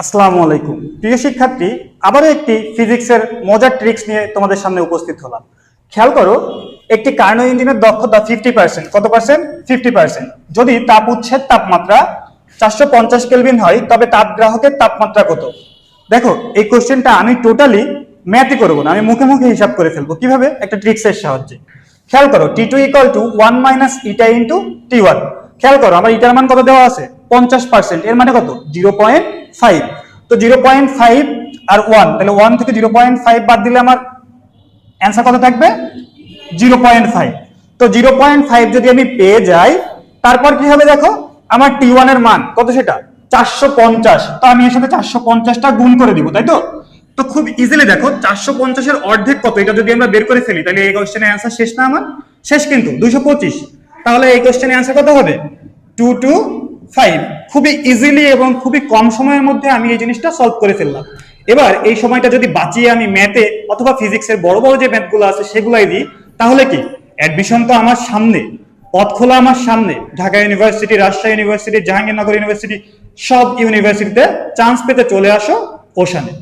আসসালামু আলাইকুম। প্রিয় শিক্ষার্থী, আবারও একটি ফিজিক্সের মজার ট্রিক্স নিয়ে তোমাদের সামনে উপস্থিত হলাম। খেয়াল করো, একটি কার্নো ইঞ্জিনের দক্ষতা ফিফটি পার্সেন্ট কত পার্সেন্ট ফিফটি পার্সেন্ট যদি তাপ উচ্ছেদ তাপমাত্রা চারশো পঞ্চাশ কেলভিন হয়, তবে তাপ গ্রাহকের তাপমাত্রা কত? দেখো, এই কোশ্চেনটা আমি টোটালি ম্যাথই করব না, আমি মুখে মুখে হিসাব করে ফেলব। কীভাবে? একটা ট্রিক্সের সাহায্যে। খেয়াল করো T two equal to one minus eta into T one খেয়াল করো, আমার ইটার মান কত দেওয়া আছে? পঞ্চাশ পার্সেন্ট এর মানে কত? জিরো পয়েন্ট ফাইভ তো জিরো পয়েন্ট ফাইভ আর ওয়ান তাহলে ওয়ান থেকে জিরো পয়েন্ট ফাইভ বাদ দিলে আমার অ্যান্সার কত থাকবে? জিরো পয়েন্ট ফাইভ তো জিরো পয়েন্ট ফাইভ যদি আমি পেয়ে যাই, তারপর কি হবে দেখো? আমার টি ওয়ানের মান, কত সেটা? চারশো পঞ্চাশ। তো আমি এর সাথে চারশো পঞ্চাশটা গুণ করে দিব, তাই তো? তো খুব ইজিলি দেখো, চারশো পঞ্চাশের অর্ধেক কত? এটা যদি আমরা বের করে ফেলি, তাহলে এই কোশ্চেনের অ্যান্সার শেষ না আমার? শেষ কিন্তু, দুইশো পঁচিশ। তাহলে এই কোশ্চেনের অ্যান্সার কত হবে? টু টু ফাইভ খুবই ইজিলি এবং খুবই কম সময়ের মধ্যে আমি এই জিনিসটা সলভ করে ফেললাম। এবার এই সময়টা যদি বাঁচিয়ে আমি ম্যাথে অথবা ফিজিক্সের বড় বড় যে ম্যাথগুলো আছে সেগুলাই দিই, তাহলে কি? অ্যাডমিশন তো আমার সামনে, পথ খোলা আমার সামনে। Dhaka university Rajshahi university Jahangirnagar university সব ইউনিভার্সিটিতে চান্স পেতে চলে আসো ওশানে